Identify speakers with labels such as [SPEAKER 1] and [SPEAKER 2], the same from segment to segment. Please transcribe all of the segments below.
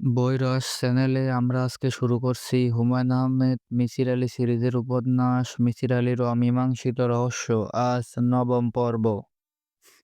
[SPEAKER 1] বইরস চ্যানেলে আমরা আজকে শুরু করছি হুমায়ুন আহমেদ, মিসির আলী সিরিজের উপন্যাস, মিসির আলীর অমীমাংসিত রহস্য আজ নবম পর্ব।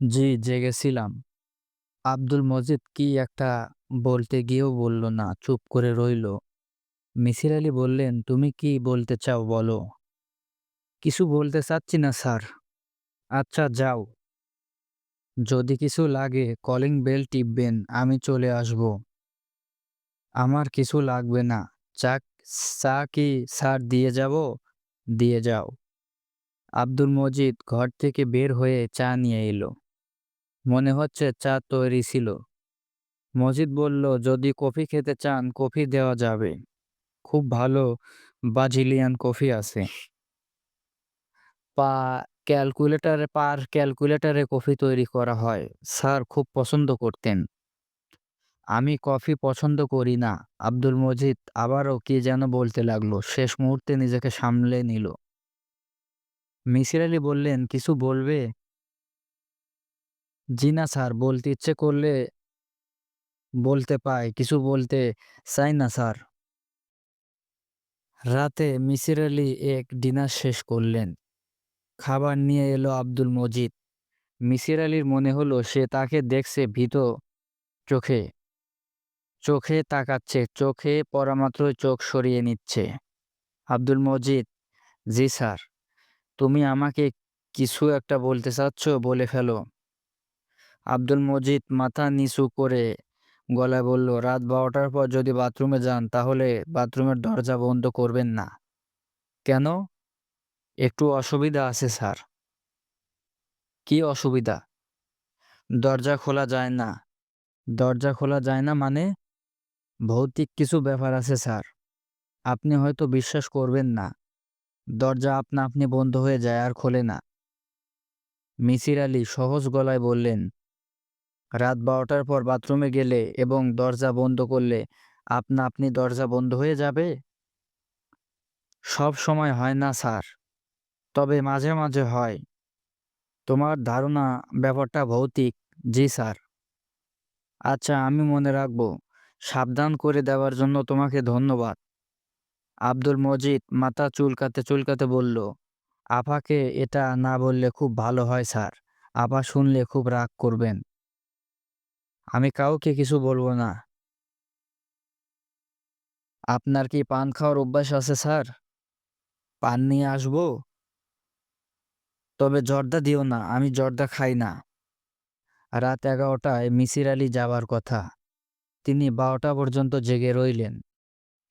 [SPEAKER 1] জি, জেগেছিলাম। আব্দুল মজিদ কি একটা বলতে গিয়েও বলল না, চুপ করে রইল। মিসির আলী বললেন, তুমি কি বলতে চাও বলো? কিছু বলতে চাচ্ছি না, স্যার। আচ্ছা যাও। যদি কিছু লাগে, কলিং বেল টিপবেন, আমি চলে আসব। আমার কিছু লাগবে না। চা চা কি স্যার দিয়ে যাব? দিয়ে যাও। আব্দুল মজিদ ঘর থেকে বের হয়ে চা নিয়ে এলো। মনে হচ্ছে চা তৈরি ছিল। মজিদ বলল, যদি কফি খেতে চান, কফি দেওয়া যাবে। খুব ভালো বাজিলিয়ান কফি আছে। পা, ক্যালকুলেটারে, পার ক্যালকুলেটারে কফি তৈরি করা হয়। স্যার খুব পছন্দ করতেন। আমি কফি পছন্দ করি না। আব্দুল মজিদ আবারও কি যেন বলতে লাগল, শেষ মুহূর্তে নিজেকে সামলে নিল। মিসির আলী বললেন, কিছু বলবে? জি না স্যার, বলতে ইচ্ছে করলে বলতে পাই, কিছু বলতে চাই না স্যার। রাতে মিসির আলী এক ডিনার শেষ করলেন। খাবার নিয়ে এলো আব্দুল মজিদ। মিসির আলীর মনে হলো, সে তাকে দেখছে ভীত চোখে। চোখে তাকাচ্ছে, চোখে পরামাত্রই চোখ সরিয়ে নিচ্ছে। আব্দুল মজিদ, জি স্যার, তুমি আমাকে কিছু একটা বলতে চাচ্ছ? বলে ফেলো। আব্দুল মজিদ মাথা নিচু করে গলায় বলল, রাত বারোটার পর যদি বাথরুমে যান, তাহলে বাথরুমের দরজা বন্ধ করবেন না। কেন? একটু অসুবিধা আছে স্যার। কি অসুবিধা? দরজা খোলা যায় না। দরজা খোলা যায় না মানে? ভৌতিক কিছু ব্যাপার আছে, স্যার। আপনি হয়তো বিশ্বাস করবেন না। দরজা আপনা আপনি বন্ধ হয়ে যায় আর খোলে না। মিসির আলী সহজ গলায় বললেন, রাত বারোটার পর বাথরুমে গেলে এবং দরজা বন্ধ করলে আপনা আপনি দরজা বন্ধ হয়ে যাবে? সব সময় হয় না, স্যার। তবে মাঝে মাঝে হয়। তোমার ধারণা ব্যাপারটা ভৌতিক। জি, স্যার। আচ্ছা আমি মনে রাখব। সাবধান করে দেওয়ার জন্য তোমাকে ধন্যবাদ। আব্দুল মজিদ মাথা চুলকাতে চুলকাতে বলল, আপাকে এটা না বললে খুব ভালো হয়, স্যার। আপা শুনলে খুব রাগ করবেন। আমি কাউকে কিছু বলব না। আপনার কি পান খাওয়ার অভ্যাস আছে, স্যার? পান নিয়ে আসব? তবে জর্দা দিও না, আমি জর্দা খাই না। রাত এগারোটায় মিসির আলী যাওয়ার কথা। তিনি বারোটা পর্যন্ত জেগে রইলেন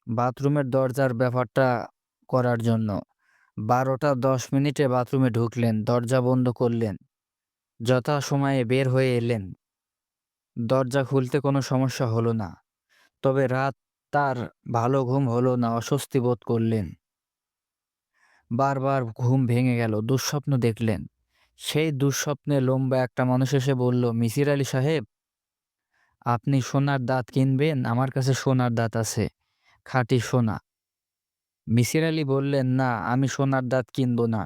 [SPEAKER 1] বাথরুমের দরজার ব্যাপারটা করার জন্য। বারোটা দশ মিনিটে বাথরুমে ঢুকলেন, দরজা বন্ধ করলেন যথা সময়ে বের হয়ে এলেন। দরজা খুলতে কোনো সমস্যা হলো না, তবে রাত তার ভালো ঘুম হলো না, অস্বস্তি বোধ করলেন। বারবার ঘুম ভেঙে গেল, দুঃস্বপ্ন দেখলেন। সেই দুঃস্বপ্নে লম্বা একটা মানুষ এসে বলল, মিসির আলী সাহেব আপনি সোনার দাঁত কিনবেন, আমার কাছে সোনার দাঁত আছে, খাঁটি সোনা। মিসির আলী বললেন, না, আমি সোনার দাঁত কিনব না।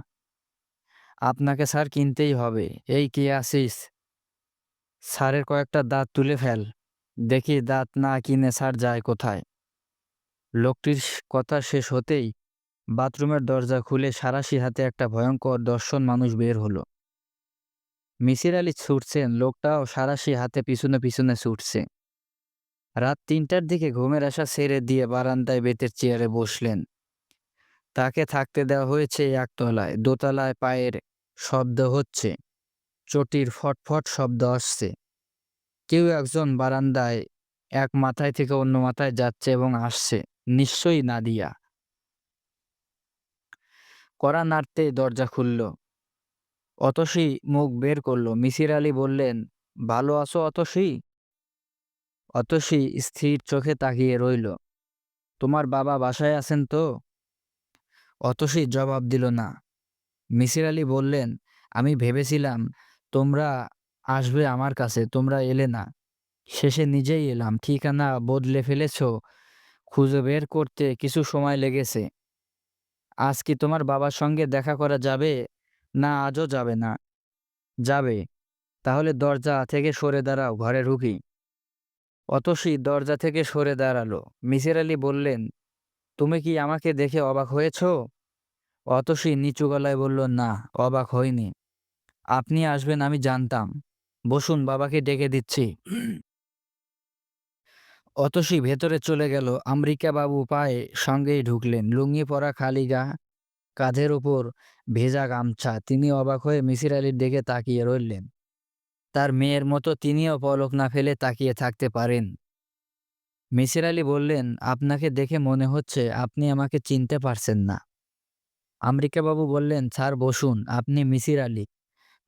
[SPEAKER 1] আপনাকে স্যার কিনতেই হবে। এই কে আসিস স্যারের কয়েকটা দাঁত তুলে ফেল। দেখি দাঁত না কিনে স্যার যায় কোথায়? লোকটির কথা শেষ হতেই বাথরুমের দরজা খুলে সারাশি হাতে একটা ভয়ঙ্কর দর্শন মানুষ বের হলো। মিসির আলী ছুটছেন, লোকটাও সারাশি হাতে পিছনে পিছনে ছুটছে। রাত তিনটার দিকে ঘুমের আশা ছেড়ে দিয়ে বারান্দায় বেতের চেয়ারে বসলেন। তাকে থাকতে দেওয়া হয়েছে একতলায়, দোতলায় পায়ের শব্দ হচ্ছে। চটির ফটফট শব্দ আসছে। কেউ একজন বারান্দায়, এক মাথায় থেকে অন্য মাথায় যাচ্ছে এবং আসছে, নিশ্চয়ই নাদিয়া। কড়া নাড়তে দরজা খুলল। অতসী মুখ বের করল। মিসির আলী বললেন, ভালো আছো অতসী? অতসী স্থির চোখে তাকিয়ে রইল, তোমার বাবা বাসায় আছেন তো? অতসী জবাব দিল, না। মিসির আলী বললেন, আমি ভেবেছিলাম তোমরা আসবে আমার কাছে, তোমরা এলে না। শেষে নিজেই এলাম। ঠিকানা বদলে ফেলেছ, খুঁজে বের করতে কিছু সময় লেগেছে। আজ কি তোমার বাবার সঙ্গে দেখা করা যাবে? না, আজও যাবে না। যাবে। তাহলে দরজা থেকে সরে দাঁড়াও, ঘরে ঢুকি। অতসী দরজা থেকে সরে দাঁড়াল। মিসির আলি বললেন, তুমি কি আমাকে দেখে অবাক হয়েছ? অতসী নিচু গলায় বলল, না, অবাক হয়নি আপনি আসবেন, আমি জানতাম। বসুন, বাবাকে ডেকে দিচ্ছি। অতসী ভেতরে চলে গেল। আম্রিকা বাবু পায়ে সঙ্গেই ঢুকলেন। লুঙ্গি পরা খালি গা কাঁধের ওপর ভেজা গামছা। তিনি অবাক হয়ে মিসির আলির দিকে তাকিয়ে রইলেন। তার মেয়ের মতো তিনিও পলক না ফেলে তাকিয়ে থাকতে পারেন। মিসির আলি বললেন, আপনাকে দেখে মনে হচ্ছে আপনি আমাকে চিনতে পারছেন না। আম্রিকাবাবু বললেন, স্যার, বসুন, আপনি মিসির আলি।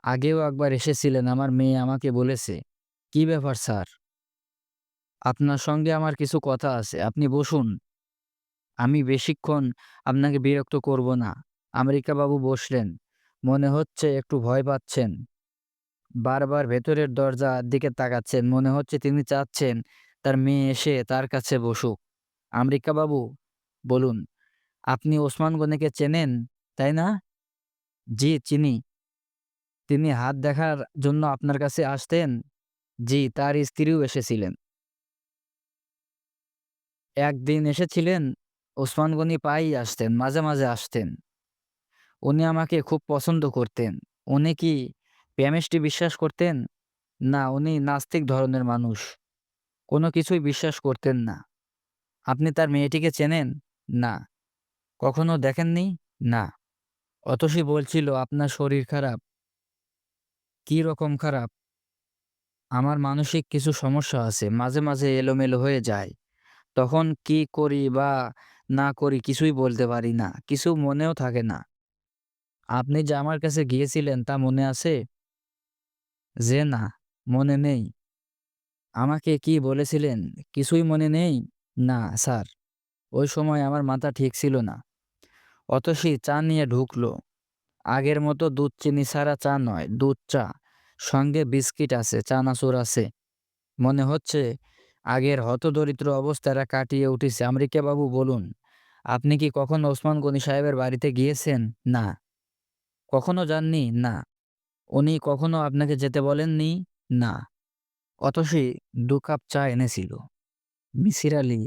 [SPEAKER 1] আগেও একবার এসেছিলেন, আমার মেয়ে আমাকে বলেছে। কি ব্যাপার, স্যার? আপনার সঙ্গে আমার কিছু কথা আছে, আপনি বসুন। আমি বেশিক্ষণ আপনাকে বিরক্ত করব না। আমেরিকাবাবু বসলেন। মনে হচ্ছে একটু ভয় পাচ্ছেন। বারবার ভেতরের দরজার দিকে তাকাচ্ছেন। মনে হচ্ছে তিনি চাচ্ছেন তার মেয়ে এসে তার কাছে বসুক। আমেরিকাবাবু, বলুন, আপনি ওসমান গনিকে চেনেন, তাই না? জি, চিনি। তিনি হাত দেখার জন্য আপনার কাছে আসতেন? জি, তার স্ত্রীও এসেছিলেন। একদিন এসেছিলেন ওসমান গনি পাই আসতেন, মাঝে মাঝে আসতেন। উনি আমাকে খুব পছন্দ করতেন। উনি কি প্যামেস্টি বিশ্বাস করতেন? না, উনি নাস্তিক ধরনের মানুষ। কোনো কিছুই বিশ্বাস করতেন না। আপনি তার মেয়েটিকে চেনেন? না। কখনো দেখেননি? না। অতসী বলছিল, আপনার শরীর খারাপ। কি রকম খারাপ? আমার মানসিক কিছু সমস্যা আছে। মাঝে মাঝে এলোমেলো হয়ে যায়। তখন কি করি বা না করি কিছুই বলতে পারি না, কিছু মনেও থাকে না। আপনি যে আমার কাছে গিয়েছিলেন তা মনে আছে? যে না, মনে নেই। আমাকে কি বলেছিলেন? কিছুই মনে নেই? না, স্যার। ওই সময় আমার মাথা ঠিক ছিল না। অতসী চা নিয়ে ঢুকলো। আগের মতো দুধ চিনি ছাড়া চা নয়, দুধ চা। সঙ্গে বিস্কিট আছে, চানাচুর আছে। মনে হচ্ছে আগের হতদরিদ্র অবস্থাটা কাটিয়ে উঠেছে। আমেরিকা বাবু বলুন। আপনি কি কখনো ওসমান গনি সাহেবের বাড়িতে গিয়েছেন? না। কখনো যাননি? না। উনি কখনো আপনাকে যেতে বলেননি? না। অতসী দু কাপ চা এনেছিল। মিসির আলি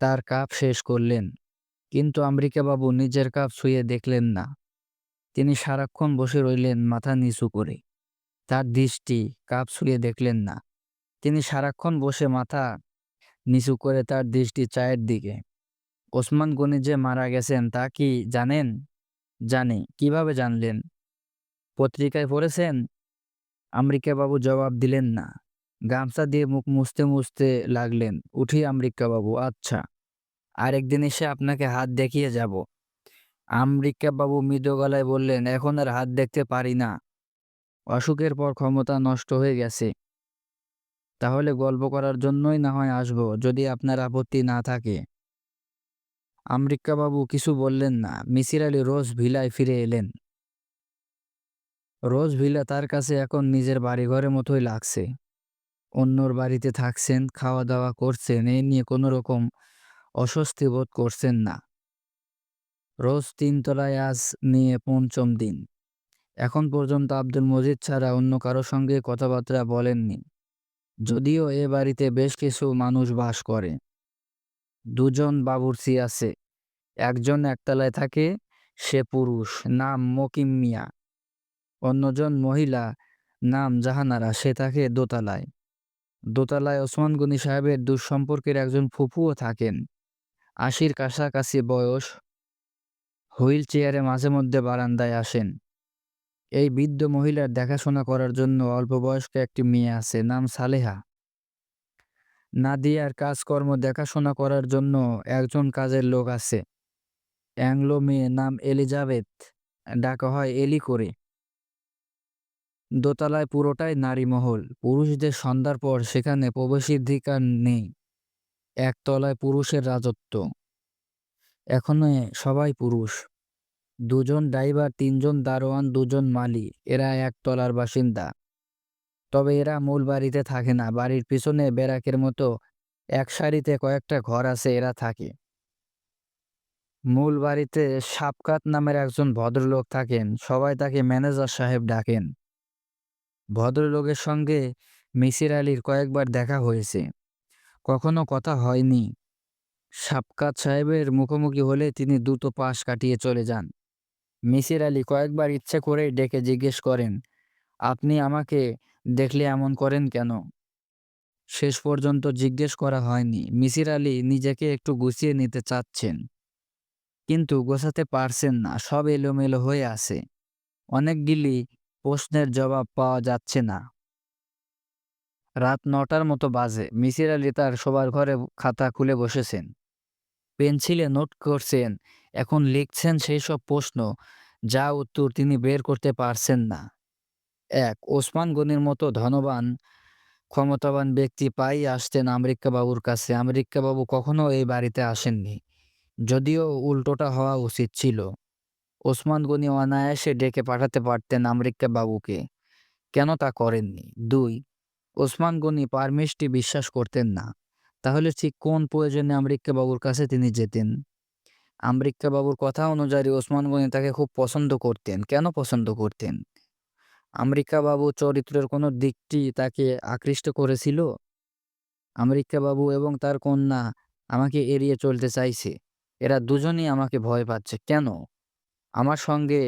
[SPEAKER 1] তার কাপ শেষ করলেন, কিন্তু আমেরিকাবাবু নিজের কাপ ছুঁয়ে দেখলেন না। তিনি সারাক্ষণ বসে রইলেন মাথা নিচু করে। তার দৃষ্টি কাপ ছুঁয়ে দেখলেন না। তিনি সারাক্ষণ বসে মাথা নিচু করে তার দৃষ্টি চায়ের দিকে ওসমান গনি যে মারা গেছেন তা কি জানেন? জানি। কীভাবে জানলেন? পত্রিকায় পড়েছেন? আমেরিকাবাবু জবাব দিলেন না। গামছা দিয়ে মুখ মুছতে মুছতে লাগলেন। উঠি আমেরিকাবাবু আচ্ছা। আরেকদিন এসে আপনাকে হাত দেখিয়ে যাব। আমেরিকাবাবু মৃদু গলায় বললেন, এখন আর হাত দেখতে পারি না। অসুখের পর ক্ষমতা নষ্ট হয়ে গেছে। তাহলে গল্প করার জন্যই না হয় আসব, যদি আপনার আপত্তি না থাকে। আমেরিকাবাবু কিছু বললেন না। মিসির আলী রোজ ভিলায় ফিরে এলেন। রোজ ভিলা তার কাছে এখন নিজের বাড়িঘরের মতোই লাগছে। অন্যর বাড়িতে থাকছেন খাওয়া দাওয়া করছেন, এই নিয়ে কোনো রকম অস্বস্তি বোধ করছেন না। রোজ তিনতলায় আজ নিয়ে পঞ্চম দিন। এখন পর্যন্ত আব্দুল মজিদ ছাড়া অন্য কারও সঙ্গে কথাবার্তা বলেননি। যদিও এ বাড়িতে বেশ কিছু মানুষ বাস করে। দুজন বাবুর্চি আছে। একজন একতলায় থাকে, সে পুরুষ, নাম মকিম মিয়া। অন্যজন মহিলা, নাম জাহানারা, সে থাকে দোতলায়। দোতলায় ওসমান গনি সাহেবের দুঃসম্পর্কের একজন ফুফুও থাকেন। আশির কাছাকাছি বয়স, হুইল চেয়ারে মাঝে মধ্যে বারান্দায় আসেন। এই বৃদ্ধ মহিলার দেখাশোনা করার জন্য অল্প বয়স্ক একটি মেয়ে আছে, নাম সালেহা। নাদিয়ার কাজকর্ম দেখাশোনা করার জন্য একজন কাজের লোক আছে। অ্যাংলো মেয়ে নাম এলিজাবেথ। ডাকা হয় এলি করে। দোতলায় পুরোটাই নারী মহল পুরুষদের সন্ধ্যার পর সেখানে প্রবেশাধিকার নেই। একতলায় পুরুষের রাজত্ব। এখনও সবাই পুরুষ। দুজন ড্রাইভার, তিনজন দারোয়ান, দুজন মালি। এরা একতলার বাসিন্দা। তবে এরা মূল বাড়িতে থাকে না। বাড়ির পিছনে বেরাকের মতো এক সারিতে কয়েকটা ঘর আছে, এরা থাকে। মূল বাড়িতে সাপকাত নামের একজন ভদ্রলোক থাকেন। সবাই তাকে ম্যানেজার সাহেব ডাকেন। ভদ্রলোকের সঙ্গে মিসির আলীর কয়েকবার দেখা হয়েছে। কখনো কথা হয়নি। সাবকাত সাহেবের মুখোমুখি হলে তিনি দ্রুত পাশ কাটিয়ে চলে যান। মিসির আলী কয়েকবার ইচ্ছে করেই ডেকে জিজ্ঞেস করেন, আপনি আমাকে দেখলে এমন করেন কেন? শেষ পর্যন্ত জিজ্ঞেস করা হয়নি। মিসির আলী নিজেকে একটু গুছিয়ে নিতে চাচ্ছেন। কিন্তু গোছাতে পারছেন না, সব এলোমেলো হয়ে আছে। অনেকগুলি প্রশ্নের জবাব পাওয়া যাচ্ছে না। রাত নটার মতো বাজে। মিসির আলী তার শোবার ঘরে খাতা খুলে বসেছেন। পেন্সিলে নোট করছেন, এখন লিখছেন সেই সব প্রশ্ন, যা উত্তর তিনি বের করতে পারছেন না। এক, ওসমান গনির মতো ধনবান, ক্ষমতাবান ব্যক্তি পাই আসতেন আমেরিকা বাবুর কাছে। আমেরিকা বাবু কখনো এই বাড়িতে আসেননি, যদিও উল্টোটা হওয়া উচিত ছিল। ওসমান গনি অনায়াসে ডেকে পাঠাতে পারতেন আমেরিকা বাবুকে। কেন তা করেননি? দুই, ওসমান গনি পারমিশটি বিশ্বাস করতেন না। তাহলে ঠিক কোন প্রয়োজনে বাবুর কাছে তিনি যেতেন? আমেরিকা বাবুর কথা অনুযায়ী ওসমান গনি তাকে খুব পছন্দ করতেন। কেন পছন্দ করতেন? আমেরিকা বাবু চরিত্রের কোনো দিকটি তাকে আকৃষ্ট করেছিল? আমেরিকা বাবু এবং তার কন্যা আমাকে এড়িয়ে চলতে চাইছে। এরা দুজনই আমাকে ভয় পাচ্ছে। কেন? আমার সঙ্গে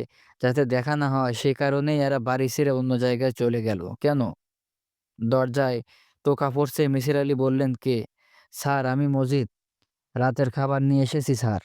[SPEAKER 1] যাতে দেখা না হয়, সে কারণেই এরা বাড়ি ছেড়ে অন্য জায়গায় চলে গেল। কেন? দরজায় টোকা পড়ছে। মিসির আলী বললেন, কে? স্যার, আমি মজিদ। রাতের খাবার নিয়ে এসেছি, স্যার।